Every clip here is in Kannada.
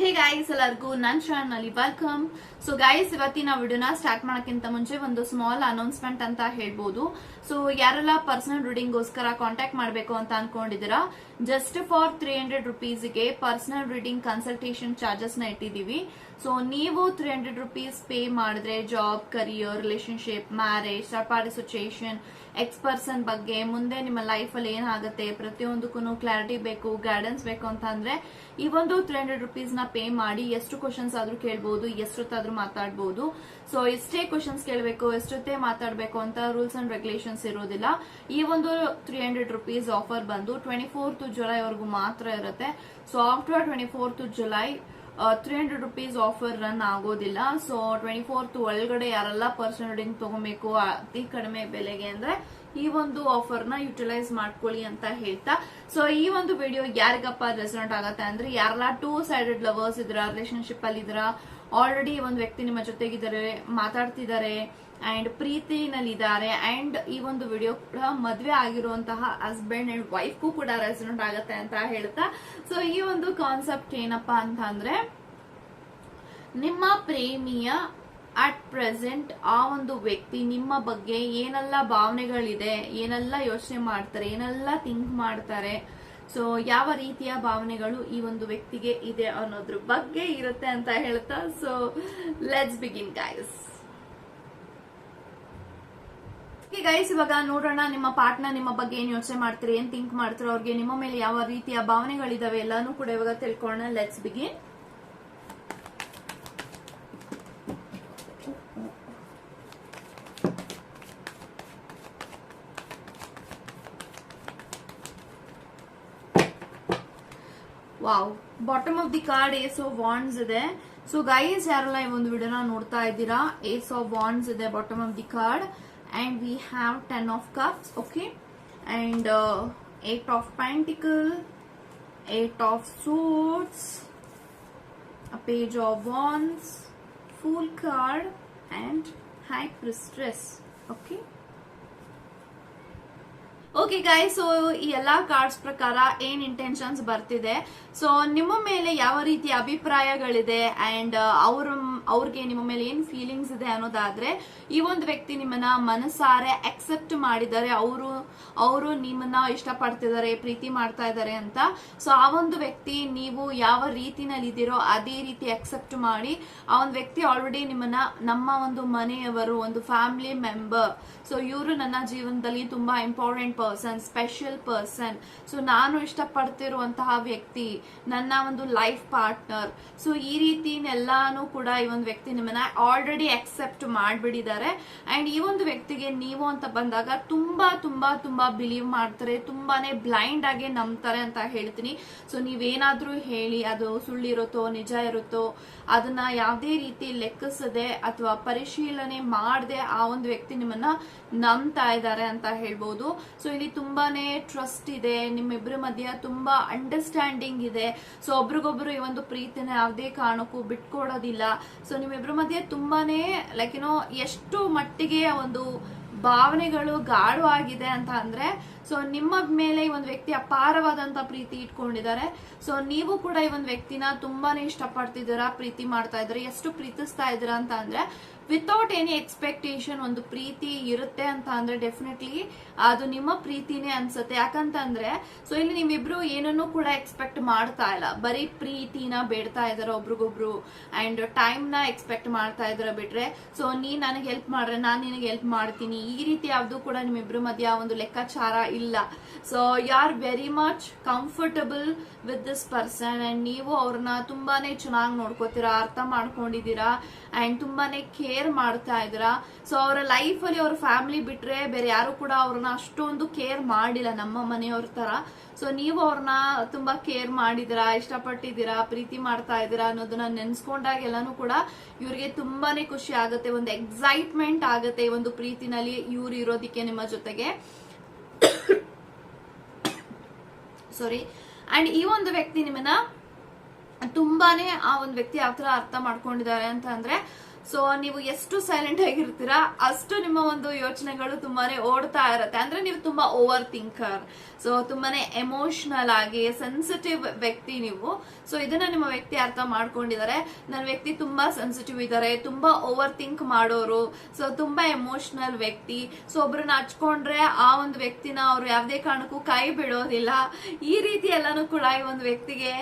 ಹೇ ಗಾಯ್ಸ್ ಎಲ್ಲರಿಗೂ ನನ್ ಚಾನಲ್ ವೆಲ್ಕಮ್ ಸೊ ಗಾಯ್ಸ್ ಇವತ್ತಿನ ವಿಡಿಯೋನ ಸ್ಟಾರ್ಟ್ ಮಾಡೋಕ್ಕಿಂತ ಮುಂಚೆ ಒಂದು ಸ್ಮಾಲ್ ಅನೌನ್ಸ್ಮೆಂಟ್ ಅಂತ ಹೇಳ್ಬೋದು. ಸೊ ಯಾರೆಲ್ಲ ಪರ್ಸನಲ್ ರೀಡಿಂಗ್ಗೋಸ್ಕರ ಕಾಂಟ್ಯಾಕ್ಟ್ ಮಾಡಬೇಕು ಅಂತ ಅನ್ಕೊಂಡಿದ್ದೀರಾ ಜಸ್ಟ್ ಫಾರ್ ತ್ರೀ ಹಂಡ್ರೆಡ್ ರುಪೀಸ್ಗೆ ಪರ್ಸನಲ್ ರೀಡಿಂಗ್ ಕನ್ಸಲ್ಟೇಷನ್ ಚಾರ್ಜಸ್ನ ಇಟ್ಟಿದ್ದೀವಿ. ಸೊ ನೀವು ತ್ರೀ ಹಂಡ್ರೆಡ್ ರುಪೀಸ್ ಪೇ ಮಾಡಿದ್ರೆ ಜಾಬ್ ಕರಿಯರ್ ರಿಲೇಶನ್ಶಿಪ್ ಮ್ಯಾರೇಜ್ ಸರ್ಪಾಡಿ ಸಿಚುಯೇಷನ್ ಎಕ್ಸ್ ಪರ್ಸನ್ ಬಗ್ಗೆ ಮುಂದೆ ನಿಮ್ಮ ಲೈಫ್ ಅಲ್ಲಿ ಏನಾಗುತ್ತೆ ಪ್ರತಿಯೊಂದಕ್ಕೂ ಕ್ಲಾರಿಟಿ ಬೇಕು ಗೈಡೆನ್ಸ್ ಬೇಕು ಅಂತ ಅಂದ್ರೆ ಈ ಒಂದು ತ್ರೀ ಹಂಡ್ರೆಡ್ನ ಪೇ ಮಾಡಿ ಎಷ್ಟು ಕ್ವಶನ್ಸ್ ಆದ್ರೂ ಕೇಳಬಹುದು ಎಷ್ಟೊತ್ತಾದ್ರೂ ಮಾತಾಡಬಹುದು ಸೊ ಎಷ್ಟೇ ಕ್ವಶನ್ಸ್ ಕೇಳಬೇಕು, ಎಷ್ಟೊತ್ತೇ ಮಾತಾಡಬೇಕು ಅಂತ ರೂಲ್ಸ್ ಅಂಡ್ ರೆಗ್ಯುಲೇಷನ್ಸ್ ಇರೋದಿಲ್ಲ. ಈ ಒಂದು ತ್ರೀ ಹಂಡ್ರೆಡ್ ರುಪೀಸ್ ಆಫರ್ ಬಂದು ಟ್ವೆಂಟಿ ಜುಲೈ ವರೆಗೂ ಮಾತ್ರ ಇರುತ್ತೆ. So after twenty fourth July three hundred rupees offer run ಆಗೋದಿಲ್ಲ. ಸೊ ಟ್ವೆಂಟಿ ಫೋರ್ತ್ ಒಳಗಡೆ ಯಾರೆಲ್ಲ ಪರ್ಸನ್ ರೀಡಿಂಗ್ ತಗೋಬೇಕು, ಅತಿ ಕಡಿಮೆ ಬೆಲೆಗೆ ಅಂದ್ರೆ ಈ ಒಂದು ಆಫರ್ನ ಯುಟಿಲೈಸ್ ಮಾಡ್ಕೊಳ್ಳಿ ಅಂತ ಹೇಳ್ತಾ. ಸೊ ಈ ಒಂದು ವಿಡಿಯೋ ಯಾರಿಗಪ್ಪ ರೆಸನೆಂಟ್ ಆಗತ್ತೆ ಅಂದ್ರೆ, ಯಾರೆಲ್ಲ ಟೂ ಸೈಡೆಡ್ ಲವರ್ಸ್ ಇದ್ರ ರಿಲೇಶನ್ಶಿಪ್ ಅಲ್ಲಿ ಇದ್ರ ಆಲ್ರೆಡಿ ಒಂದು ವ್ಯಕ್ತಿ ನಿಮ್ಮ ಜೊತೆಗಿದ್ದಾರೆ, ಮಾತಾಡ್ತಿದ್ದಾರೆ ಅಂಡ್ ಪ್ರೀತಿನಲ್ಲಿದ್ದಾರೆ ಅಂಡ್ ಈ ಒಂದು ವಿಡಿಯೋ ಕೂಡ ಮದುವೆ ಆಗಿರುವಂತಹ ಹಸ್ಬೆಂಡ್ ಅಂಡ್ ವೈಫ್ಗೂ ಕೂಡ ರೆಸಿಡೆಂಟ್ ಆಗುತ್ತೆ ಅಂತ ಹೇಳ್ತಾ. ಸೊ ಈ ಒಂದು ಕಾನ್ಸೆಪ್ಟ್ ಏನಪ್ಪಾ ಅಂತ ಅಂದ್ರೆ ನಿಮ್ಮ ಪ್ರೇಮಿಯ ಅಟ್ ಪ್ರೆಸೆಂಟ್ ಆ ಒಂದು ವ್ಯಕ್ತಿ ನಿಮ್ಮ ಬಗ್ಗೆ ಏನೆಲ್ಲ ಭಾವನೆಗಳಿದೆ, ಏನೆಲ್ಲ ಯೋಚನೆ ಮಾಡ್ತಾರೆ, ಏನೆಲ್ಲ ಥಿಂಕ್ ಮಾಡ್ತಾರೆ ಸೊ ಯಾವ ರೀತಿಯ ಭಾವನೆಗಳು ಈ ಒಂದು ವ್ಯಕ್ತಿಗೆ ಇದೆ ಅನ್ನೋದ್ರ ಬಗ್ಗೆ ಇರುತ್ತೆ ಅಂತ ಹೇಳ್ತಾ. So let's begin guys guys ಇವಾಗ ನೋಡೋಣ ನಿಮ್ಮ ಪಾರ್ಟ್ನರ್ ನಿಮ್ಮ ಬಗ್ಗೆ ಏನ್ ಯೋಚನೆ ಮಾಡ್ತೀರಿ, ಏನ್ ಥಿಂಕ್ ಮಾಡ್ತಾರೆ, ಅವ್ರಿಗೆ ನಿಮ್ಮ ಮೇಲೆ ಯಾವ ರೀತಿಯ ಭಾವನೆಗಳಿದಾವೆ ಎಲ್ಲಾನು ಕೂಡ ಇವಾಗ ತಿಳ್ಕೊಳ್ಳೋಣ. Let's begin wow bottom of the card ace of wands ಇದೆ. ಸೊ ಗೈಸ್ ಯಾರೆಲ್ಲ ಈ ಒಂದು ವಿಡಿಯೋನ ನೋಡ್ತಾ ಇದ್ದೀರಾ? ಏಸ್ ಆಫ್ ವಾಂಡ್ಸ್ ಇದೆ bottom of the card and we have ten of cups okay and eight of pentacle eight of suits a page of wands, fool card, and high priestess. Okay. Okay guys so ಈ ಎಲ್ಲ ಕಾರ್ಡ್ಸ್ ಪ್ರಕಾರ ಏನು ಇಂಟೆನ್ಷನ್ಸ್ ಬರ್ತಿದೆ ಸೊ ನಿಮ್ಮ ಮೇಲೆ ಯಾವ ರೀತಿಯ ಅಭಿಪ್ರಾಯಗಳಿದೆ ಆ್ಯಂಡ್ ಅವ್ರ ಅವ್ರಿಗೆ ನಿಮ್ಮ ಮೇಲೆ ಏನ್ ಫೀಲಿಂಗ್ಸ್ ಇದೆ ಅನ್ನೋದಾದ್ರೆ, ಈ ಒಂದು ವ್ಯಕ್ತಿ ನಿಮ್ಮನ್ನ ಮನಸಾರೆ ಅಕ್ಸೆಪ್ಟ್ ಮಾಡಿದ್ದಾರೆ, ಅವರು ಅವರು ನಿಮ್ಮನ್ನ ಇಷ್ಟಪಡ್ತಿದ್ದಾರೆ, ಪ್ರೀತಿ ಮಾಡ್ತಾ ಇದ್ದಾರೆ ಅಂತ. ಸೊ ಆ ಒಂದು ವ್ಯಕ್ತಿ ನೀವು ಯಾವ ರೀತಿನಲ್ಲಿ ಇದ್ದೀರೋ ಅದೇ ರೀತಿ ಅಕ್ಸೆಪ್ಟ್ ಮಾಡಿ, ಆ ಒಂದು ವ್ಯಕ್ತಿ ಆಲ್ರೆಡಿ ನಿಮ್ಮನ್ನ ನಮ್ಮ ಒಂದು ಮನೆಯವರು, ಒಂದು ಫ್ಯಾಮಿಲಿ ಮೆಂಬರ್ ಸೊ ಇವರು ನನ್ನ ಜೀವನದಲ್ಲಿ ತುಂಬಾ important person special person so ನಾನು ಇಷ್ಟಪಡ್ತಿರುವಂತಹ ವ್ಯಕ್ತಿ, ನನ್ನ ಒಂದು ಲೈಫ್ ಪಾರ್ಟ್ನರ್ ಸೊ ಈ ರೀತಿನೆಲ್ಲಾನು ಕೂಡ ಒಂದು ವ್ಯಕ್ತಿ ನಿಮ್ಮನ್ನ ಆಲ್ರೆಡಿ ಅಕ್ಸೆಪ್ಟ್ ಮಾಡ್ಬಿಟ್ಟಿದ್ದಾರೆ. ಅಂಡ್ ಈ ಒಂದು ವ್ಯಕ್ತಿಗೆ ನೀವು ಅಂತ ಬಂದಾಗ ತುಂಬಾ ತುಂಬಾ ತುಂಬಾ ಬಿಲೀವ್ ಮಾಡ್ತಾರೆ, ತುಂಬಾನೇ ಬ್ಲೈಂಡ್ ಆಗಿ ನಂಬ್ತಾರೆ ಅಂತ ಹೇಳ್ತೀನಿ. ಸೊ ನೀವೇನಾದ್ರೂ ಹೇಳಿ, ಅದು ಸುಳ್ಳಿರುತ್ತೋ, ನಿಜ ಇರುತ್ತೋ, ಅದನ್ನ ಯಾವುದೇ ರೀತಿ ಲೆಕ್ಕಿಸದೆ ಅಥವಾ ಪರಿಶೀಲನೆ ಮಾಡದೆ ಆ ಒಂದು ವ್ಯಕ್ತಿ ನಿಮ್ಮನ್ನ ನಂಬ್ತಾ ಇದ್ದಾರೆ ಅಂತ ಹೇಳ್ಬೋದು. ಸೊ ಇಲ್ಲಿ ತುಂಬಾನೇ ಟ್ರಸ್ಟ್ ಇದೆ ನಿಮ್ಮಿಬ್ಬರ ಮಧ್ಯ ತುಂಬಾ ಅಂಡರ್ಸ್ಟ್ಯಾಂಡಿಂಗ್ ಇದೆ. ಸೊ ಒಬ್ರಿಗೊಬ್ರು ಈ ಒಂದು ಪ್ರೀತಿನ ಯಾವುದೇ ಕಾರಣಕ್ಕೂ ಬಿಟ್ಕೊಡೋದಿಲ್ಲ. ಸೊ ನಿಮ್ಮಿಬ್ಬರ ಮಧ್ಯೆ ತುಂಬಾನೇ ಲೈಕ್ ಏನೋ ಎಷ್ಟು ಮಟ್ಟಿಗೆ ಒಂದು ಭಾವನೆಗಳು ಗಾಢವಾಗಿದೆ ಅಂತ ಅಂದ್ರೆ ಸೊ ನಿಮ್ಮ ಮೇಲೆ ಈ ಒಂದು ವ್ಯಕ್ತಿ ಅಪಾರವಾದಂತ ಪ್ರೀತಿ ಇಟ್ಕೊಂಡಿದ್ದಾರೆ. ಸೊ ನೀವು ಕೂಡ ಈ ಒಂದು ವ್ಯಕ್ತಿನ ತುಂಬಾನೇ ಇಷ್ಟಪಡ್ತಿದ್ದೀರಾ, ಪ್ರೀತಿ ಮಾಡ್ತಾ ಇದ್ದೀರಾ, ಎಷ್ಟು ಪ್ರೀತಿಸ್ತಾ ಇದ್ದೀರಾ ಅಂತ ಅಂದ್ರೆ ವಿತೌಟ್ ಎನಿ ಎಕ್ಸ್ಪೆಕ್ಟೇಷನ್ ಒಂದು ಪ್ರೀತಿ ಇರುತ್ತೆ ಅಂತ ಅಂದ್ರೆ ಡೆಫಿನೆಟ್ಲಿ ಅದು ನಿಮ್ಮ ಪ್ರೀತಿನೇ ಅನ್ಸುತ್ತೆ. ಯಾಕಂತಂದ್ರೆ ಸೊ ಇಲ್ಲಿ ನೀವಿಬ್ರು ಏನನ್ನೂ ಕೂಡ ಎಕ್ಸ್ಪೆಕ್ಟ್ ಮಾಡ್ತಾ ಇಲ್ಲ. ಬರೀ ಪ್ರೀತಿನ ಬೇಡ್ತಾ ಇದಾರೆ ಒಬ್ರಿಗೊಬ್ರು ಅಂಡ್ ಟೈಮ್ನ ಎಕ್ಸ್ಪೆಕ್ಟ್ ಮಾಡ್ತಾ ಇದಾರೆ ಬಿಟ್ರೆ. ಸೊ ನೀ ನನಗೆ ಹೆಲ್ಪ್ ಮಾಡ್ರೆ, ನಾನು ನಿನಗೆ ಹೆಲ್ಪ್ ಮಾಡ್ತೀನಿ. ಈ ರೀತಿ ಯಾವ್ದು ಕೂಡ ನಿಮ್ಮಿಬ್ರ ಮಧ್ಯ ಒಂದು ಲೆಕ್ಕಾಚಾರ ಇಲ್ಲ. So you are very much comfortable with this person and ನೀವು ಅವ್ರನ್ನ ತುಂಬಾನೇ ಚೆನ್ನಾಗಿ ನೋಡ್ಕೋತೀರಾ, ಅರ್ಥ ಮಾಡ್ಕೊಂಡಿದ್ದೀರಾ ಅಂಡ್ ತುಂಬಾನೇ ಕೇರ್ ಮಾಡ್ತಾ ಇದ್ರ? ಸೊ ಅವರ ಲೈಫ್ ಅಲ್ಲಿ ಅವ್ರ ಫ್ಯಾಮಿಲಿ ಬಿಟ್ರೆ ಬೇರೆ ಯಾರು ಕೂಡ ಅವ್ರನ್ನ ಅಷ್ಟೊಂದು ಕೇರ್ ಮಾಡಿಲ್ಲ ನಮ್ಮ ಮನೆಯವ್ರ ತರ ಸೊ ನೀವು ಅವ್ರನ್ನ ತುಂಬಾ ಕೇರ್ ಮಾಡಿದಿರಾ, ಇಷ್ಟಪಟ್ಟಿದ್ದೀರಾ, ಪ್ರೀತಿ ಮಾಡ್ತಾ ಇದ್ದೀರಾ ಅನ್ನೋದನ್ನ ನೆನ್ಸ್ಕೊಂಡಾಗ ಎಲ್ಲಾನು ಕೂಡ ಇವ್ರಿಗೆ ತುಂಬಾನೇ ಖುಷಿ ಆಗುತ್ತೆ, ಒಂದು ಎಕ್ಸೈಟ್ಮೆಂಟ್ ಆಗುತ್ತೆ ಈ ಒಂದು ಪ್ರೀತಿನಲ್ಲಿ ಇವ್ರು ಇರೋದಿಕ್ಕೆ ನಿಮ್ಮ ಜೊತೆಗೆ. ಸಾರಿ ಅಂಡ್ ಈ ಒಂದು ವ್ಯಕ್ತಿ ನಿಮ್ಮನ್ನ ತುಂಬಾನೇ ಆ ಒಂದು ವ್ಯಕ್ತಿ ಯಾವ ತರ ಅರ್ಥ ಮಾಡ್ಕೊಂಡಿದ್ದಾರೆ ಅಂತ ಅಂದ್ರೆ ಸೊ ನೀವು ಎಷ್ಟು ಸೈಲೆಂಟ್ ಆಗಿರ್ತೀರಾ, ಅಷ್ಟು ನಿಮ್ಮ ಒಂದು ಯೋಚನೆಗಳು ತುಂಬಾನೇ ಓಡ್ತಾ ಇರತ್ತೆ. ಅಂದ್ರೆ ನೀವು ತುಂಬಾ ಓವರ್ ಥಿಂಕರ್ ಸೊ ತುಂಬಾನೇ ಎಮೋಷನಲ್ ಆಗಿ ಸೆನ್ಸಿಟಿವ್ ವ್ಯಕ್ತಿ ನೀವು. ಸೊ ಇದನ್ನ ನಿಮ್ಮ ವ್ಯಕ್ತಿ ಅರ್ಥ ಮಾಡ್ಕೊಂಡಿದ್ದಾರೆ. ನನ್ನ ವ್ಯಕ್ತಿ ತುಂಬಾ ಸೆನ್ಸಿಟಿವ್ ಇದ್ದಾರೆ, ತುಂಬಾ ಓವರ್ ಥಿಂಕ್ ಮಾಡೋರು. ಸೊ ತುಂಬಾ ಎಮೋಷನಲ್ ವ್ಯಕ್ತಿ. ಸೊ ಒಬ್ರನ್ನ ಹಚ್ಕೊಂಡ್ರೆ ಆ ಒಂದು ವ್ಯಕ್ತಿನ ಅವ್ರು ಯಾವ್ದೇ ಕಾರಣಕ್ಕೂ ಕೈ ಬಿಡೋದಿಲ್ಲ. ಈ ರೀತಿ ಎಲ್ಲಾನು ಕೂಡ ಈ ಒಂದು ವ್ಯಕ್ತಿಗೆ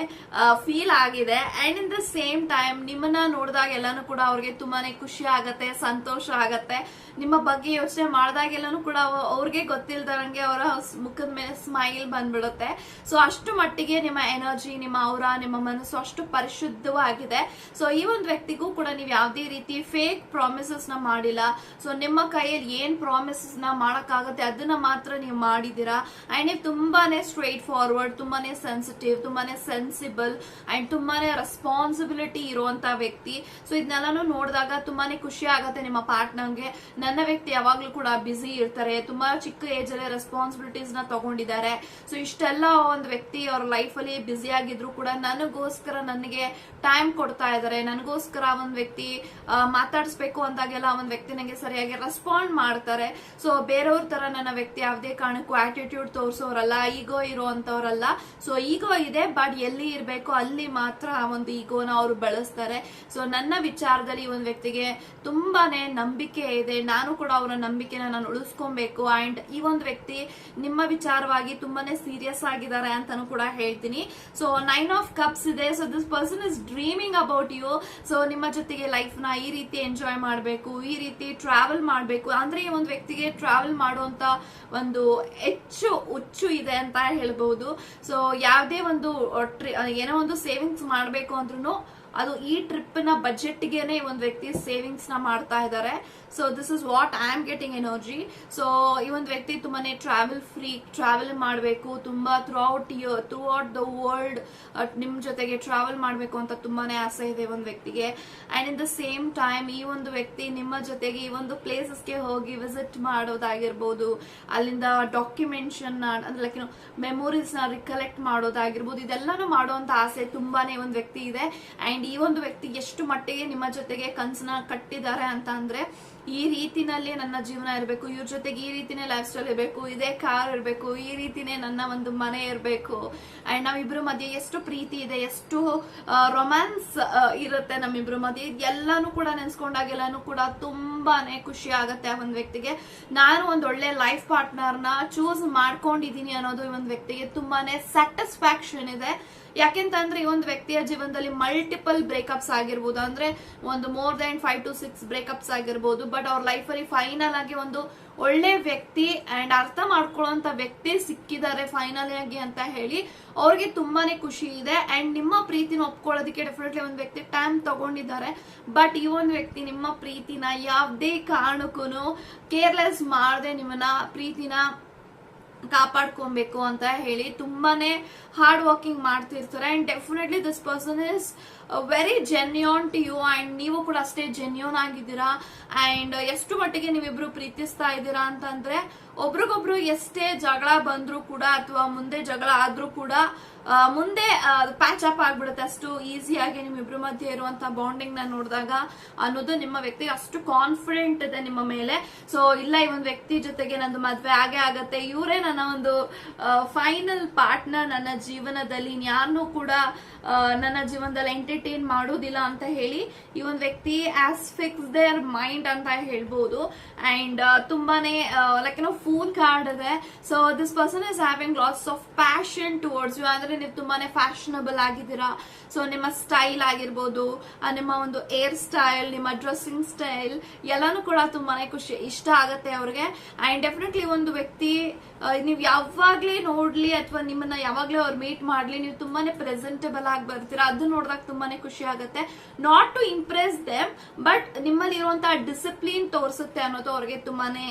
ಫೀಲ್ ಆಗಿದೆ. And in the same time ನಿಮ್ಮನ್ನ ನೋಡಿದಾಗ ಎಲ್ಲಾನು ಕೂಡ ಅವ್ರಿಗೆ ತುಂಬಾನೇ ಖುಷಿ ಆಗತ್ತೆ, ಸಂತೋಷ ಆಗತ್ತೆ. ನಿಮ್ಮ ಬಗ್ಗೆ ಯೋಚನೆ ಮಾಡಿದಾಗೆಲ್ಲನು ಕೂಡ ಅವ- ಅವ್ರಿಗೆ ಗೊತ್ತಿಲ್ದಂಗೆ ಅವರ ಮುಖದ ಮೇಲೆ ಸ್ಮೈಲ್ ಬಂದ್ಬಿಡುತ್ತೆ. ಸೊ ಅಷ್ಟು ಮಟ್ಟಿಗೆ ನಿಮ್ಮ ಎನರ್ಜಿ ನಿಮ್ಮ ಅವರ ನಿಮ್ಮ ಮನಸ್ಸು ಅಷ್ಟು ಪರಿಶುದ್ಧವಾಗಿದೆ. ಸೊ ಈ ಒಂದು ವ್ಯಕ್ತಿಗೂ ಕೂಡ ನೀವು ಯಾವುದೇ ರೀತಿ ಫೇಕ್ ಪ್ರಾಮಿಸಸ್ನ ಮಾಡಿಲ್ಲ. ಸೊ ನಿಮ್ಮ ಕೈಯಲ್ಲಿ ಏನ್ ಪ್ರಾಮಿಸಸ್ನ ಮಾಡಕ್ಕಾಗತ್ತೆ ಅದನ್ನ ಮಾತ್ರ ನೀವು ಮಾಡಿದೀರಾ ಅಂಡ್ ನೀವು ತುಂಬಾನೇ ಸ್ಟ್ರೈಟ್ ಫಾರ್ವರ್ಡ್ ತುಂಬಾನೇ ಸೆನ್ಸಿಟಿವ್ ತುಂಬಾನೇ ಸೆನ್ಸಿಬಲ್ ಅಂಡ್ ತುಂಬಾನೇ ರೆಸ್ಪಾನ್ಸಿಬಿಲಿಟಿ ಇರುವಂತ ವ್ಯಕ್ತಿ. ಸೊ ಇದನ್ನೆಲ್ಲಾನು ನೋಡಿದಾಗ ತುಂಬಾನೇ ಖುಷಿ ಆಗತ್ತೆ ನಿಮ್ಮ ಪಾರ್ಟ್ನರ್ಗೆ ನನ್ನ ವ್ಯಕ್ತಿ ಯಾವಾಗ್ಲೂ ಕೂಡ ಬ್ಯುಸಿ ಇರ್ತಾರೆ. ತುಂಬಾ ಚಿಕ್ಕ ಏಜ್ ಅಲ್ಲೇ ರೆಸ್ಪಾನ್ಸಿಬಿಲಿಟೀಸ್ನ ತಗೊಂಡಿದ್ದಾರೆ. ಸೊ ಇಷ್ಟೆಲ್ಲ ಒಂದು ವ್ಯಕ್ತಿ ಅವ್ರ ಲೈಫ್ ಅಲ್ಲಿ ಬ್ಯುಸಿ ಆಗಿದ್ರು ಕೂಡ ನನಗೋಸ್ಕರ ನನಗೆ ಟೈಮ್ ಕೊಡ್ತಾ ಇದ್ದಾರೆ. ನನಗೋಸ್ಕರ ಒಂದ್ ವ್ಯಕ್ತಿ ಮಾತಾಡಿಸ್ಬೇಕು ಅಂದಾಗೆಲ್ಲ ಒಂದ್ ವ್ಯಕ್ತಿ ನನಗೆ ಸರಿಯಾಗಿ ರೆಸ್ಪಾಂಡ್ ಮಾಡ್ತಾರೆ. ಸೊ ಬೇರೆಯವ್ರ ತರ ನನ್ನ ವ್ಯಕ್ತಿ ಯಾವುದೇ ಕಾರಣಕ್ಕೂ ಆಟಿಟ್ಯೂಡ್ ತೋರಿಸೋರಲ್ಲ ಈಗೋ ಇರುವಂತವ್ರಲ್ಲ ಸೊ ಈಗೋ ಇದೆ ಬಟ್ ಎಲ್ಲಿ ಇರ್ಬೇಕು ಅಲ್ಲಿ ಮಾತ್ರ ಆ ಒಂದು ಈಗೋನ ಅವರು ಬಳಸ್ತಾರೆ. ಸೊ ನನ್ನ ವಿಚಾರದಲ್ಲಿ ಒಂದು ವ್ಯಕ್ತಿಗೆ ತುಂಬಾನೇ ನಂಬಿಕೆ ಇದೆ. ನಾನು ಕೂಡ ಅವರ ನಂಬಿಕೆನ ನಾನು ಉಳಿಸ್ಕೊಬೇಕು. ಅಂಡ್ ಈ ಒಂದು ವ್ಯಕ್ತಿ ನಿಮ್ಮ ವಿಚಾರವಾಗಿ ತುಂಬಾನೇ ಸೀರಿಯಸ್ ಆಗಿದ್ದಾರೆ ಅಂತಾನು ಕೂಡ ಹೇಳ್ತೀನಿ. ಸೊ ನೈನ್ ಆಫ್ ಕಪ್ಸ್ ಇದೆ. So this person is dreaming about you so ನಿಮ್ಮ ಜೊತೆಗೆ ಲೈಫ್ನ ಈ ರೀತಿ ಎಂಜಾಯ್ ಮಾಡಬೇಕು, ಈ ರೀತಿ ಟ್ರಾವೆಲ್ ಮಾಡಬೇಕು. ಅಂದ್ರೆ ಈ ಒಂದು ವ್ಯಕ್ತಿಗೆ ಟ್ರಾವೆಲ್ ಮಾಡುವಂತ ಒಂದು ಹೆಚ್ಚು ಹುಚ್ಚು ಇದೆ ಅಂತ ಹೇಳ್ಬಹುದು ಸೊ ಯಾವುದೇ ಒಂದು ಏನೋ ಒಂದು ಸೇವಿಂಗ್ಸ್ ಮಾಡಬೇಕು ಅಂದ್ರೂ ಅದು ಈ ಟ್ರಿಪ್ನ ಬಜೆಟ್ ಗೆನೆ ಒಂದು ವ್ಯಕ್ತಿ ಸೇವಿಂಗ್ಸ್ನ ಮಾಡ್ತಾ ಇದ್ದಾರೆ so this is what I am getting energy so ಈ ಒಂದು ವ್ಯಕ್ತಿ ತುಂಬಾನೇ ಟ್ರಾವೆಲ್ ಫ್ರೀ ಟ್ರಾವೆಲ್ ಮಾಡಬೇಕು. ತುಂಬಾ throughout throughout the world ನಿಮ್ ಜೊತೆಗೆ ಟ್ರಾವೆಲ್ ಮಾಡಬೇಕು ಅಂತ ತುಂಬಾನೇ ಆಸೆ ಇದೆ ಒಂದು ವ್ಯಕ್ತಿಗೆ. And in the same time ಈ ಒಂದು ವ್ಯಕ್ತಿ ನಿಮ್ಮ ಜೊತೆಗೆ ಈ ಒಂದು ಪ್ಲೇಸಸ್ಗೆ ಹೋಗಿ ವಿಸಿಟ್ ಮಾಡೋದಾಗಿರ್ಬೋದು. ಅಲ್ಲಿಂದ ಡಾಕ್ಯುಮೆಂಟ್ಸನ್ ಅಂದ್ರೆ ಲೈಕ್ ಮೆಮೊರೀಸ್ನ ರಿಕಲೆಕ್ಟ್ ಮಾಡೋದಾಗಿರ್ಬೋದು. ಇದೆಲ್ಲಾನು ಮಾಡುವಂತ ಆಸೆ ತುಂಬಾನೇ ಒಂದು ವ್ಯಕ್ತಿ ಇದೆ. ಅಂಡ್ ಈ ಒಂದು ವ್ಯಕ್ತಿ ಎಷ್ಟು ಮಟ್ಟಿಗೆ ನಿಮ್ಮ ಜೊತೆಗೆ ಕನ್ಸನ್ನ ಕಟ್ಟಿದ್ದಾರೆ ಅಂತ ಅಂದ್ರೆ, ಈ ರೀತಿನಲ್ಲಿ ನನ್ನ ಜೀವನ ಇರಬೇಕು, ಇವ್ರ ಜೊತೆಗೆ ಈ ರೀತಿನೇ ಲೈಫ್ ಸ್ಟೈಲ್ ಇರಬೇಕು, ಇದೇ ಕಾರ್ ಇರಬೇಕು, ಈ ರೀತಿನೇ ನನ್ನ ಒಂದು ಮನೆ ಇರಬೇಕು. ಅಂಡ್ ನಾವಿಬ್ರು ಮಧ್ಯೆ ಎಷ್ಟು ಪ್ರೀತಿ ಇದೆ, ಎಷ್ಟು ರೊಮ್ಯಾನ್ಸ್ ಇರುತ್ತೆ ನಮ್ಮಿಬ್ರು ಮಧ್ಯೆ. ಎಲ್ಲಾನು ಕೂಡ ನೆನ್ಸ್ಕೊಂಡಾಗೆಲ್ಲಾನು ಕೂಡ ತುಂಬಾನೇ ಖುಷಿ ಆಗತ್ತೆ ಆ ಒಂದು ವ್ಯಕ್ತಿಗೆ. ನಾನು ಒಂದು ಒಳ್ಳೆ ಲೈಫ್ ಪಾರ್ಟ್ನರ್ನ ಚೂಸ್ ಮಾಡ್ಕೊಂಡಿದೀನಿ ಅನ್ನೋದು ಈ ಒಂದು ವ್ಯಕ್ತಿಗೆ ತುಂಬಾನೇ ಸ್ಯಾಟಿಸ್ಫ್ಯಾಕ್ಷನ್ ಇದೆ. ಯಾಕೆಂತಂದ್ರೆ ಈ ಒಂದು ವ್ಯಕ್ತಿಯ ಜೀವನದಲ್ಲಿ ಮಲ್ಟಿಪಲ್ ಬ್ರೇಕಪ್ಸ್ ಆಗಿರ್ಬೋದು. ಅಂದ್ರೆ ಒಂದು more than five to six breakups ಆಗಿರ್ಬೋದು. ಬಟ್ ಅವ್ರ ಲೈಫಲ್ಲಿ ಫೈನಲ್ ಆಗಿ ಒಂದು ಒಳ್ಳೆ ವ್ಯಕ್ತಿ ಅಂಡ್ ಅರ್ಥ ಮಾಡ್ಕೊಳ್ಳೋಂತ ವ್ಯಕ್ತಿ ಸಿಕ್ಕಿದ್ದಾರೆ ಫೈನಲ್ ಆಗಿ ಅಂತ ಹೇಳಿ ಅವ್ರಿಗೆ ತುಂಬಾನೇ ಖುಷಿ ಇದೆ. ಅಂಡ್ ನಿಮ್ಮ ಪ್ರೀತಿನ ಒಪ್ಕೊಳ್ಳೋದಕ್ಕೆ ಡೆಫಿನೆಟ್ಲಿ ಒಂದು ವ್ಯಕ್ತಿ ಟೈಮ್ ತಗೊಂಡಿದ್ದಾರೆ. ಬಟ್ ಈ ಒಂದು ವ್ಯಕ್ತಿ ನಿಮ್ಮ ಪ್ರೀತಿನ ಯಾವುದೇ ಕಾರಣಕ್ಕೂ ಕೇರ್ಲೆಸ್ ಮಾಡದೆ ನಿಮ್ಮನ್ನ ಪ್ರೀತಿನ ಕಾಪಾಡ್ಕೊಬೇಕು ಅಂತ ಹೇಳಿ ತುಂಬಾನೇ ಹಾರ್ಡ್ ವರ್ಕಿಂಗ್ ಮಾಡ್ತಿರ್ತಾರೆ. And definitely this person is very genuine to you and ನೀವು ಕೂಡ ಅಷ್ಟೇ ಜೆನ್ಯೂನ್ ಆಗಿದ್ದೀರಾ? ಅಂಡ್ ಎಷ್ಟು ಮಟ್ಟಿಗೆ ನೀವಿಬ್ರು ಪ್ರೀತಿಸ್ತಾ ಇದ್ದೀರಾ ಅಂತಂದ್ರೆ, ಒಬ್ರಿಗೊಬ್ರು ಎಷ್ಟೇ ಜಗಳ ಬಂದ್ರು ಕೂಡ ಅಥವಾ ಮುಂದೆ ಜಗಳ ಆದ್ರೂ ಕೂಡ ಮುಂದೆ ಪ್ಯಾಚ್ ಅಪ್ ಆಗ್ಬಿಡುತ್ತೆ. ಅಷ್ಟು ಈಸಿಯಾಗಿ ನಿಮ್ಮಿಬ್ರ ಮಧ್ಯೆ ಇರುವಂತ ಬಾಂಡಿಂಗ್ನ ನೋಡಿದಾಗ ಅನ್ನೋದು ನಿಮ್ಮ ವ್ಯಕ್ತಿ ಅಷ್ಟು ಕಾನ್ಫಿಡೆಂಟ್ ಇದೆ ನಿಮ್ಮ ಮೇಲೆ. ಸೊ ಇಲ್ಲ, ಈ ಒಂದು ವ್ಯಕ್ತಿ ಜೊತೆಗೆ ನಂದು ಮದ್ವೆ ಆಗೇ ಆಗತ್ತೆ. ಇವರೇ ನನ್ನ ಒಂದು ಫೈನಲ್ ಪಾರ್ಟ್ನರ್ ನನ್ನ ಜೀವನದಲ್ಲಿ ಯಾರನ್ನೂ ಕೂಡ ನನ್ನ ಜೀವನದಲ್ಲಿ ಎಂಟರ್ಟೈನ್ ಮಾಡೋದಿಲ್ಲ ಅಂತ ಹೇಳಿ ಈ ಒಂದು ವ್ಯಕ್ತಿ ಆಸ್ ಫಿಕ್ಸ್ ದೇರ್ ಮೈಂಡ್ ಅಂತ ಹೇಳ್ಬೋದು. ಅಂಡ್ ತುಂಬಾನೇ ಲೈಕ್ ಏನೋ ಫೂಲ್ ಕಾರ್ಡ್ ಇದೆ. So this person is having lots of passion towards you ಅಂದ್ರೆ ನೀವು ತುಂಬಾನೇ ಫ್ಯಾಷನಬಲ್ ಆಗಿದ್ದೀರಾ. ಸೊ ನಿಮ್ಮ ಸ್ಟೈಲ್ ಆಗಿರ್ಬೋದು ನಿಮ್ಮ ಒಂದು ಏರ್ ಸ್ಟೈಲ್ ನಿಮ್ಮ ಡ್ರೆಸ್ಸಿಂಗ್ ಸ್ಟೈಲ್ ಎಲ್ಲಾನು ಕೂಡ ತುಂಬಾನೇ ಖುಷಿ, ಇಷ್ಟ ಆಗುತ್ತೆ ಅವ್ರಿಗೆ. ಅಂಡ್ ಡೆಫಿನೆಟ್ಲಿ ಒಂದು ವ್ಯಕ್ತಿ ನೀವು ಯಾವಾಗ್ಲೇ ನೋಡ್ಲಿ ಅಥವಾ ನಿಮ್ಮನ್ನ ಯಾವಾಗ್ಲೇ ಅವ್ರು ಮೀಟ್ ಮಾಡ್ಲಿ, ನೀವು ತುಂಬಾನೇ ಪ್ರೆಸೆಂಟಬಲ್ ಆಗಿ ಬರ್ತೀರಾ. ಅದು ನೋಡಿದಾಗ ತುಂಬಾನೇ ಖುಷಿ ಆಗುತ್ತೆ. Not to impress them but ನಿಮ್ಮಲ್ಲಿ ಇರುವಂತಹ ಡಿಸಿಪ್ಲಿನ್ ತೋರಿಸುತ್ತೆ ಅನ್ನೋದು ಅವ್ರಿಗೆ ತುಂಬಾನೇ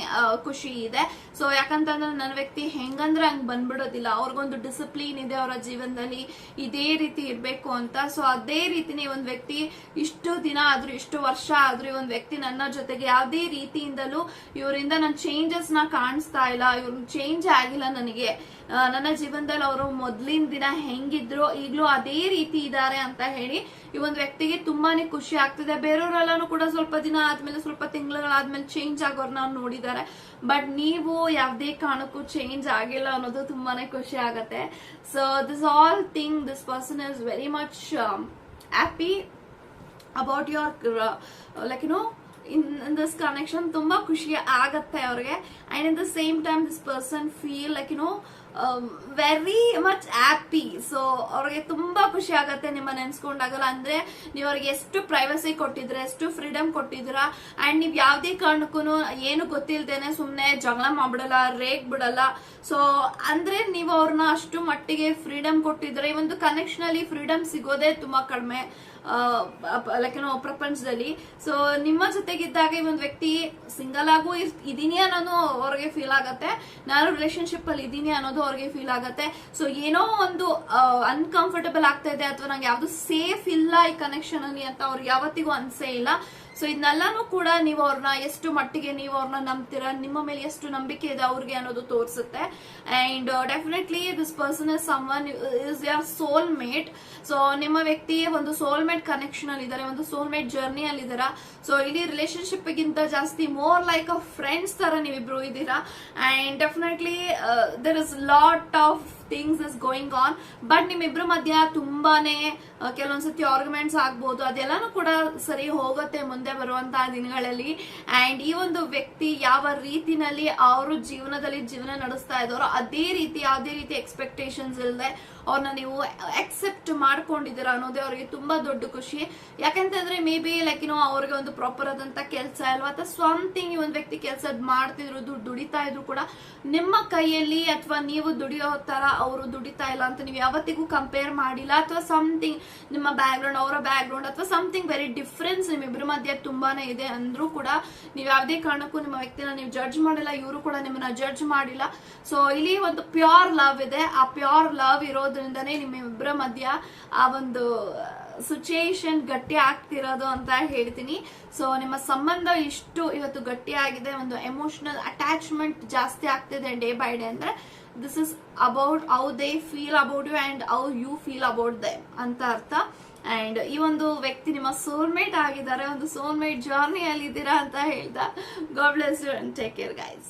ಖುಷಿ ಇದೆ. ಸೊ ಯಾಕಂತಂದ್ರೆ ನನ್ನ ವ್ಯಕ್ತಿ ಹೆಂಗಂದ್ರೆ ಹಂಗ್ ಬಂದ್ಬಿಡೋದಿಲ್ಲ. ಅವ್ರಿಗೊಂದು ಡಿಸಿಪ್ಲಿನ್ ಇದೆ ಅವರ ಜೀವನದಲ್ಲಿ. ಇದೇ ರೀತಿ ಇರಬೇಕು ಅಂತ. ಸೊ ಅದೇ ರೀತಿನೇ ಒಂದು ವ್ಯಕ್ತಿ ಇಷ್ಟು ದಿನ ಆದ್ರೂ, ಇಷ್ಟು ವರ್ಷ ಆದ್ರೂ ಒಂದ್ ವ್ಯಕ್ತಿ ನನ್ನ ಜೊತೆಗೆ ಯಾವುದೇ ರೀತಿಯಿಂದಲೂ ಇವರಿಂದ ನಾನು ಚೇಂಜಸ್ನ ಕಾಣಿಸ್ತಾ ಇಲ್ಲ. ಇವ್ರ ಚೇಂಜ್ ಚೇಂಜ್ ಆಗಿಲ್ಲ ನನಗೆ. ನನ್ನ ಜೀವನದಲ್ಲಿ ಅವರು ಮೊದ್ಲಿನ ದಿನ ಹೆಂಗಿದ್ರು, ಈಗಲೂ ಅದೇ ರೀತಿ ಇದ್ದಾರೆ ಅಂತ ಹೇಳಿ ಈ ಒಂದು ವ್ಯಕ್ತಿಗೆ ತುಂಬಾನೇ ಖುಷಿ ಆಗ್ತಿದೆ. ಬೇರೆಯವರೆಲ್ಲಾನು ಕೂಡ ಸ್ವಲ್ಪ ದಿನ ಆದ್ಮೇಲೆ, ಸ್ವಲ್ಪ ತಿಂಗಳುಗಳಾದ್ಮೇಲೆ ಚೇಂಜ್ ಆಗೋರ್ನ ನೋಡಿದ್ದಾರೆ. ಬಟ್ ನೀವು ಯಾವುದೇ ಕಾರಣಕ್ಕೂ ಚೇಂಜ್ ಆಗಿಲ್ಲ ಅನ್ನೋದು ತುಂಬಾನೇ ಖುಷಿ ಆಗತ್ತೆ. So this all thing this person is very much happy about your like you know in this connection ತುಂಬಾ ಖುಷಿ ಆಗತ್ತೆ ಅವ್ರಿಗೆ. And in the same time this person feel like you know very much happy so ಅವ್ರಿಗೆ ತುಂಬಾ ಖುಷಿ ಆಗುತ್ತೆ ನಿಮ್ಮ ನೆನ್ಸ್ಕೊಂಡಾಗಲ್ಲ. ಅಂದ್ರೆ, ನೀವು ಅವ್ರಿಗೆ ಎಷ್ಟು ಪ್ರೈವಸಿ ಕೊಟ್ಟಿದ್ರೆ, ಎಷ್ಟು ಫ್ರೀಡಮ್ ಕೊಟ್ಟಿದ್ದೀರಾ. ಅಂಡ್ ನೀವು ಯಾವುದೇ ಕಾರಣಕ್ಕೂ ಏನು ಗೊತ್ತಿಲ್ದೇನೆ ಸುಮ್ಮನೆ ಜಗಳ ಮಾಡ್ಬಿಡಲ್ಲ, ರೇಗ್ ಬಿಡಲ್ಲ. ಸೊ ಅಂದ್ರೆ ನೀವು ಅವ್ರನ್ನ ಅಷ್ಟು ಮಟ್ಟಿಗೆ ಫ್ರೀಡಮ್ ಕೊಟ್ಟಿದ್ರೆ, ಈ ಒಂದು ಕನೆಕ್ಷನ್ ಅಲ್ಲಿ ಫ್ರೀಡಮ್ ಸಿಗೋದೇ ತುಂಬಾ ಕಡಿಮೆ. ಲೈಕ್ ಏನೋ ಪ್ರಪಂಚದಲ್ಲಿ. ಸೊ ನಿಮ್ಮ ಜೊತೆಗಿದ್ದಾಗ ಈ ಒಂದು ವ್ಯಕ್ತಿ ಸಿಂಗಲ್ ಆಗು ಇದೀನಿ ಅನ್ನೋದು ಅವ್ರಿಗೆ ಫೀಲ್ ಆಗತ್ತೆ. ನಾನು ರಿಲೇಶನ್ಶಿಪ್ ಅಲ್ಲಿ ಇದೀನಿ ಅನ್ನೋದು ಅವ್ರಿಗೆ ಫೀಲ್ ಆಗತ್ತೆ. ಸೊ ಏನೋ ಒಂದು ಅನ್ಕಂಫರ್ಟಬಲ್ ಆಗ್ತಾ ಇದೆ ಅಥವಾ ನಂಗೆ ಯಾವ್ದು ಸೇಫ್ ಇಲ್ಲ ಈ ಕನೆಕ್ಷನ್ ಅಲ್ಲಿ ಅಂತ ಅವ್ರಿಗೆ ಯಾವತ್ತಿಗೂ ಅನ್ಸೇ ಇಲ್ಲ. ಸೊ ಇದನ್ನೆಲ್ಲಾನು ಕೂಡ ನೀವು ಅವ್ರನ್ನ ಎಷ್ಟು ಮಟ್ಟಿಗೆ ನೀವು ಅವ್ರನ್ನ ನಂಬ್ತೀರ, ನಿಮ್ಮ ಮೇಲೆ ಎಷ್ಟು ನಂಬಿಕೆ ಇದೆ ಅವ್ರಿಗೆ ಅನ್ನೋದು ತೋರಿಸುತ್ತೆ. And definitely this person is someone is your soul mate so ನಿಮ್ಮ ವ್ಯಕ್ತಿ ಒಂದು ಸೋಲ್ ಮೇಟ್ ಕನೆಕ್ಷನ್ ಅಲ್ಲಿ ಇದ್ದಾರೆ, ಒಂದು ಸೋಲ್ ಮೇಟ್ ಜರ್ನಿ ಅಲ್ಲಿ ಇದಾರ ಸೊ ಇಲ್ಲಿ ರಿಲೇಶನ್ಶಿಪ್ ಗಿಂತ ಜಾಸ್ತಿ ಮೋರ್ ಲೈಕ್ ಅ ಫ್ರೆಂಡ್ಸ್ ತರ ನೀವಿಬ್ರು ಇದ್ದೀರಾ. And definitely there is lot of things is going on but ನಿಮ್ಮಿಬ್ರ ಮಧ್ಯ ತುಂಬಾನೇ ಕೆಲವೊಂದ್ಸತಿ ಆರ್ಗ್ಯುಮೆಂಟ್ಸ್ ಆಗ್ಬೋದು. ಅದೆಲ್ಲಾನು ಕೂಡ ಸರಿ ಹೋಗುತ್ತೆ ಮುಂದೆ ಬರುವಂತಹ ದಿನಗಳಲ್ಲಿ. ಅಂಡ್ ಈ ಒಂದು ವ್ಯಕ್ತಿ ಯಾವ ರೀತಿನಲ್ಲಿ ಅವರು ಜೀವನದಲ್ಲಿ ಜೀವನ ನಡೆಸ್ತಾ ಇದ್ದಾರೋ, ಅದೇ ರೀತಿ, ಯಾವುದೇ ರೀತಿ ಎಕ್ಸ್ಪೆಕ್ಟೇಷನ್ಸ್ ಇಲ್ಲದೆ ಅವ್ರನ್ನ ನೀವು ಎಕ್ಸೆಪ್ಟ್ ಮಾಡ್ಕೊಂಡಿದ್ದೀರಾ ಅನ್ನೋದೇ ಅವರಿಗೆ ತುಂಬಾ ದೊಡ್ಡ ಖುಷಿ. ಯಾಕಂತಂದ್ರೆ ಮೇ ಬಿ ಲೈಕ್ ಏನೋ ಅವ್ರಿಗೆ ಒಂದು ಪ್ರಾಪರ್ ಆದಂತ ಕೆಲಸ ಇಲ್ವಾ ಅಥವಾ ಈ ಒಂದು ವ್ಯಕ್ತಿ ಕೆಲಸ ಮಾಡ್ತಿದ್ರು ದುಡ್ಡು ದುಡಿತಾ ಇದ್ರು ಕೂಡ ನಿಮ್ಮ ಕೈಯಲ್ಲಿ ಅಥವಾ ನೀವು ದುಡಿಯೋ ತರ ಅವರು ದುಡಿತಾ ಇಲ್ಲ ಅಂತ ನೀವು ಯಾವತ್ತಿಗೂ ಕಂಪೇರ್ ಮಾಡಿಲ್ಲ? ಅಥವಾ ಸಮಥಿಂಗ್ ನಿಮ್ಮ ಬ್ಯಾಕ್ ಗ್ರೌಂಡ್ ಅವರ ಬ್ಯಾಕ್ ಗ್ರೌಂಡ್ ಅಥವಾ ಸಮಥಿಂಗ್ ವೆರಿ ಡಿಫ್ರೆನ್ಸ್ ನಿಮ್ಮಿಬ್ಬರ ಮಧ್ಯೆ ತುಂಬಾನೇ ಇದೆ ಅಂದ್ರೂ ಕೂಡ ನೀವು ಯಾವುದೇ ಕಾರಣಕ್ಕೂ ನಿಮ್ಮ ವ್ಯಕ್ತಿನ ನೀವು ಜಡ್ಜ್ ಮಾಡಿಲ್ಲ, ಇವರು ಕೂಡ ನಿಮ್ಮನ್ನ ಜಡ್ಜ್ ಮಾಡಿಲ್ಲ. ಸೊ ಇಲ್ಲಿ ಒಂದು ಪ್ಯೂರ್ ಲವ್ ಇದೆ. ಆ ಪ್ಯೂರ್ ಲವ್ ಇರೋದ್ರಿಂದನೇ ನಿಮ್ಮಿಬ್ಬರ ಮಧ್ಯ ಆ ಒಂದು ಸಿಚುಯೇಷನ್ ಗಟ್ಟಿ ಆಗ್ತಿರೋದು ಅಂತ ಹೇಳ್ತೀನಿ. ಸೊ ನಿಮ್ಮ ಸಂಬಂಧ ಇಷ್ಟು ಇವತ್ತು ಗಟ್ಟಿಯಾಗಿದೆ ಒಂದು ಎಮೋಷನಲ್ ಅಟ್ಯಾಚ್ಮೆಂಟ್ ಜಾಸ್ತಿ ಆಗ್ತಿದೆ ಡೇ ಬೈ ಡೇ ಅಂದ್ರೆ this is about how they feel about you and how you feel about them ಅಂತ ಅರ್ಥ. ಅಂಡ್ ಈ ಒಂದು ವ್ಯಕ್ತಿ ನಿಮ್ಮ ಸೋಲ್ಮೇಟ್ ಆಗಿದ್ದಾರೆ, ಒಂದು ಸೋಲ್ಮೇಟ್ ಜರ್ನಿ ಅಲ್ಲಿ ಇದ್ದೀರಾ ಅಂತ ಹೇಳ್ತಾ. God bless you and take care guys